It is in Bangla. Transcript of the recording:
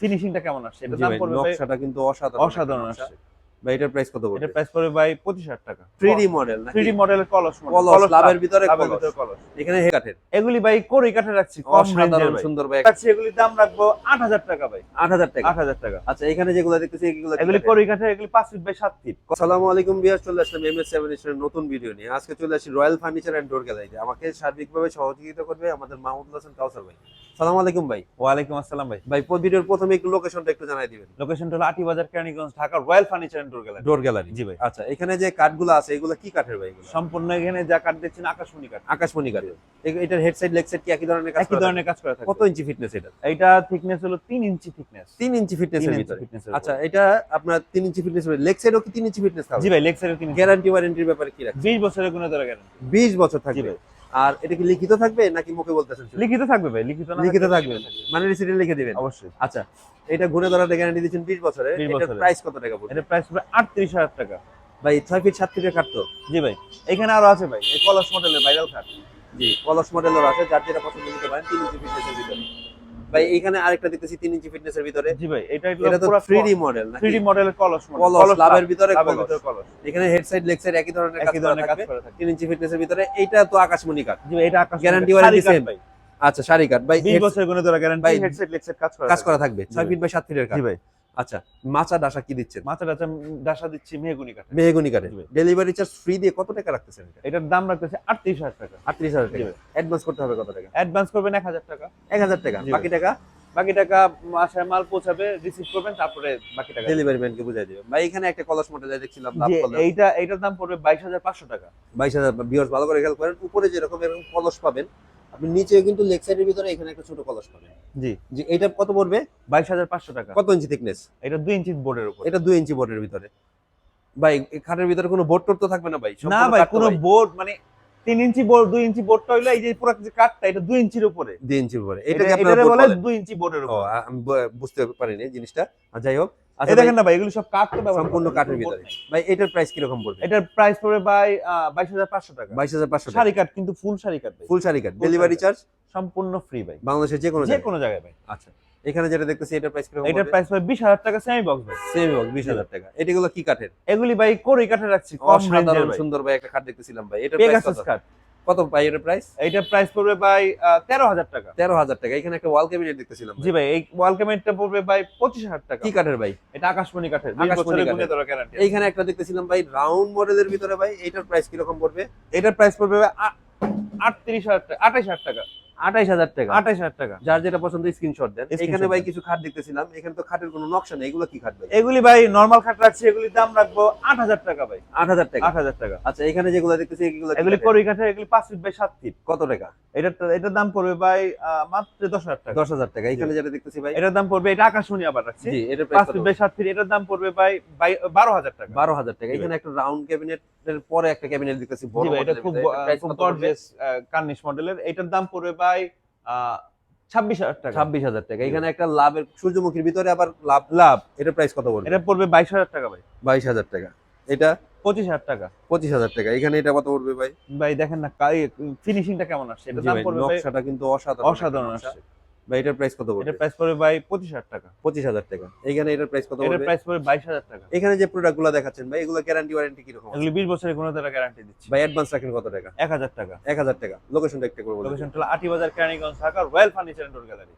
ফিনিশিংটা কেমন আসছে? এটা দাম পড়বে নকশাটা কিন্তু অসাধারণ অসাধারণ আসছে। ভাই এটার প্রাইস কত এটা প্রাইস পড়বে ভাই টাকা। 3D মডেল নাকি? 3D মডেলের কলস model, কলস, লাভের ভিতরে কলস। এখানে হে কাঠের। এগুলি ভাই করি কাঠে রাখছি কম রেঞ্জের অসাধারণ সুন্দর ভাই। রাখছি এগুলির দাম রাখব আট হাজার টাকা ভাই। 8000 টাকা। আট হাজার টাকা। আচ্ছা এখানে যেগুলো দেখতেছি এগুলো এগুলি? করি কাঠে এগুলি পাঁচ ফিট বাই সাত ফিট। আসসালামু আলাইকুম বিয়ার চলে আসলাম এমএস সেভেন এর নতুন ভিডিও নিয়ে। আজকে চলে আসি রয়্যাল ফার্নিচার এন্ড ডোর গ্যালারিতে আমাকে সার্বিকভাবে সহযোগিতা করবে আমাদের মাহমুদ হাসান কাউসার ভাই। সালাম আলাইকুম ভাই। ওয়ালাইকুম আসসালাম ভাই। ভাই ভিডিওর প্রথমে একটু লোকেশনটা একটু জানাই দিবেন। লোকেশনটা হলো Atibazar Keraniganj Dhaka royal furniture and door gallery door gallery ji ভাই। আচ্ছা এখানে যে কাঠগুলো আছে এগুলো কি কাঠের ভাই এগুলো? সম্পূর্ণ এখানে যা কাঠ দেখছেন আকাশমণি কাঠ। আকাশমণি কাঠ। এটার হেড সাইড লেগ সাইড কি একই ধরনের কাজ একই ধরনের কাজ করা থাকে। কত ইঞ্চি ফিটনেস এটা? এইটা থিকনেস হলো তিন ইঞ্চি থিকনেস 3 ইঞ্চি ফিটনেসের ভিতরে। ফিটনেস আচ্ছা এটা আপনার 3 ইঞ্চি ফিটনেস লেগ সাইডও কি 3 ইঞ্চি ফিটনেস থাকবে জি ভাই লেগ সাইডে তিন গ্যারান্টি ওয়ারেন্টির ব্যাপারে কি রাখছে বিশ বছরের কোনো ধরে গ্যারান্টি 20 বছর থাকবে। ভাই। আর এটা কি লিখিত থাকবে নাকি মুখে বলতেছেন লিখিত থাকবে ভাই লিখিত না লিখিত থাকবে। মানে রিসিটে লিখে দিবেন। অবশ্যই। আচ্ছা এটা ঘুরে ধরার গ্যারান্টি দিচ্ছেন 20 বছরে। 20 এটার প্রাইস কত টাকা পড়বে? এটা প্রাইস আটত্রিশ হাজার টাকা। ভাই 6 ফিট 7 ফিটের কাট তো। জি ভাই এখানে আরও আছে ভাই এই কলস মডেলের ভাইরাল কাট জি কলস মডেলের আছে যার যেটা পছন্দ নিতে পারেন 3 ইঞ্চি ফিটনেসের ভিতরে। ভাই এখানে আরেকটা দেখতেছি 3 ইঞ্চি ফিটনেসের ভিতরে। জি ভাই এটা এটা পুরো 3D মডেল না 3D মডেলের কলস মডেল কলস লাভের ভিতরে কলস এখানে হেড সাইড লেগ সাইড একই ধরনের কাজ করা কাজ থাকবে। থাকে 3 ইঞ্চি ফিটনেসের ভিতরে এইটা তো আকাশমণি কাট জি ভাই এটা আকাশ গ্যারান্টি ওয়ারেন্টি সেম ভাই। আচ্ছা সারি কাট ভাই 20 বছরের কোনো ধরে গ্যারান্টি হেডসেট লেগসেট কাজ করা কাজ করা থাকবে। জি 6 ফিট বাই 7 ফিটের কাঠ জি ভাই। আচ্ছা মাচা ডাসা কি দিচ্ছেন? মাথা টাচা ডাসা দিচ্ছি মেহগুনি কাঠ মেহগনি কাঠে ডেলিভারি চার্জ ফ্রি দিয়ে কত টাকা রাখতেছেন এটা? এটার দাম রাখতেছে আটত্রিশ হাজার টাকা। 38000 জি টাকা অ্যাডভান্স করতে হবে কত টাকা? অ্যাডভান্স করবেন এক হাজার টাকা। 1000 টাকা। বাকি টাকা? বাকি টাকা বাসায় মাল পৌঁছাবে রিসিভ করবেন তারপরে বাকি টাকা ডেলিভারি ম্যানকে বুঝাই দিবেন। ভাই এখানে একটা কলস মডেল দেখছিলাম লাভ যে এইটা এইটার দাম পড়বে বাইশ হাজার পাঁচশো টাকা। 22000 ভিউয়ার্স ভালো করে খেয়াল করেন উপরে যেরকম এরকম কলস পাবেন আপনি নিচেও কিন্তু লেগ সাইডের ভিতরে এখানে একটা ছোট কলস পাবেন। জি। যে এটা কত পড়বে? বাইশ হাজার পাঁচশো টাকা। কত ইঞ্চি থিকনেস এটা দুই ইঞ্চি বোর্ডের উপর। এটা 2 ইঞ্চি বোর্ডের ভিতরে। ভাই খাটের ভিতরে কোনো বোর্ড টোড তো থাকবে না ভাই? না ভাই কোনো বোর্ড মানে তিন ইঞ্চি বোর্ড দুই ইঞ্চি বোর্ডটা হইল এই যে পুরো যে কাঠটা এটা দুই ইঞ্চির উপরে। 2 ইঞ্চির উপরে। এটা এটাকে আপনারা বলে? দুই ইঞ্চি বোর্ডের উপর। আমি বুঝতে পারিনি জিনিসটা। যাই হোক এই আচ্ছা দেখেন না ভাই এগুলো সব কাঠ তো সম্পূর্ণ কাঠের ভিতরে। ভাই এটার প্রাইস কি রকম পড়বে? এটার প্রাইস পড়বে ভাই বাইশ হাজার পাঁচশো টাকা। 22500 টাকা। শাড়ি কাঠ কিন্তু ফুল শাড়ি কাঠ ফুল শাড়ি Full ডেলিভারি চার্জ সম্পূর্ণ ফ্রি ভাই। বাংলাদেশের যে কোনো যে কোনো জায়গায় ভাই। আচ্ছা এখানে যেটা দেখতেছি এটার প্রাইস কি রকম এটার প্রাইস ভাই বিশ হাজার টাকা সেমি বক্স ভাই। সেম হোক 20000 টাকা। এটাগুলো কি কাঠের? এগুলি ভাই করি কাঠে রাখছি কম রেঞ্জের সুন্দর ভাই একটা কাঠ দেখতেছিলাম ভাই। এটার প্রাইস কত? কাঠ। কত ভাই এটা প্রাইস এটা প্রাইস পড়বে ভাই তেরো হাজার টাকা। 13000 টাকা। এখানে একটা ওয়াল ক্যাবিনেট দেখতেছিলাম জি ভাই। এই ওয়াল ক্যাবিনেটটা পড়বে ভাই পঁচিশ হাজার টাকা। কি কাঠের ভাই? এটা আকাশমণি কাঠের এইখানে একটা দেখতেছিলাম ভাই রাউন্ড মডেলের ভিতরে ভাই এটার প্রাইস কীরকম পড়বে? এটার প্রাইস পড়বে ভাই আটত্রিশ হাজার টাকা আঠাশ হাজার টাকা। 28000 টাকা। আঠাইশ হাজার টাকা। যার যেটা পছন্দ স্ক্রিনশট দেন। এখানে ভাই কিছু খাট দেখতেছিলাম। এখানে তো খাটের কোনো নকশা নেই। এগুলো কি খাট ভাই? এগুলি ভাই নর্মাল খাট রাখছি। এগুলির দাম রাখব আট হাজার টাকা ভাই। 8000 টাকা। আট হাজার টাকা। আচ্ছা এখানে যেগুলো দেখতেছি এগুলো এগুলি কাঠের এগুলি পাঁচ ফিট বাই সাত ফিট। কত টাকা? এটার এটার দাম পড়বে ভাই মাত্র দশ হাজার টাকা। 10000 টাকা। এখানে যেটা দেখতেছি ভাই। এটার দাম পড়বে এটা আকাশমণি আবার রাখছি। জি এটার পাঁচ ফিট বাই সাত ফিট। এটার দাম পড়বে ভাই বারো হাজার টাকা। বারো হাজার টাকা। এখানে একটা রাউন্ড ক্যাবিনেটের পরে একটা ক্যাবিনেট দেখতেছি বড় এটা খুব? গর্জিয়াস কার্নিশ মডেলের এটার দাম পড়বে ভাই ছাব্বিশ হাজার টাকা। ছাব্বিশ হাজার টাকা। এখানে একটা লাভের সূর্যমুখীর ভিতরে আবার লাভ লাভ। এটা প্রাইস কত পড়বে? এটা পড়বে বাইশ হাজার টাকা ভাই। বাইশ হাজার টাকা। এটা? পঁচিশ হাজার টাকা। পঁচিশ হাজার টাকা। এখানে এটা কত পড়বে ভাই? ভাই দেখেন না ফিনিশিংটা কেমন আসছে? এটা দাম পড়বে নকশাটা কিন্তু অসাধারণ অসাধারণ আসছে। ভাই এটার প্রাইস কত পড়বে? এটার প্রাইস পড়বে ভাই পঁচিশ হাজার টাকা। পঁচিশ হাজার টাকা। এখানে এটার প্রাইস কত এটার প্রাইস পড়বে বাইশ হাজার টাকা। এখানে যে প্রোডাক্টগুলো দেখাচ্ছেন ভাই এগুলো গ্যারান্টি ওয়ারেন্টি কীরকম? রকম এগুলি বিশ বছরের কোনো তারা গ্যারান্টি দিচ্ছি। ভাই অ্যাডভান্স রাখেন কত টাকা? এক হাজার টাকা। এক হাজার টাকা। লোকেশনটা একটা করে বলুন লোকেশনটা Atibazar Keraniganj Dhaka royal furniture and gallery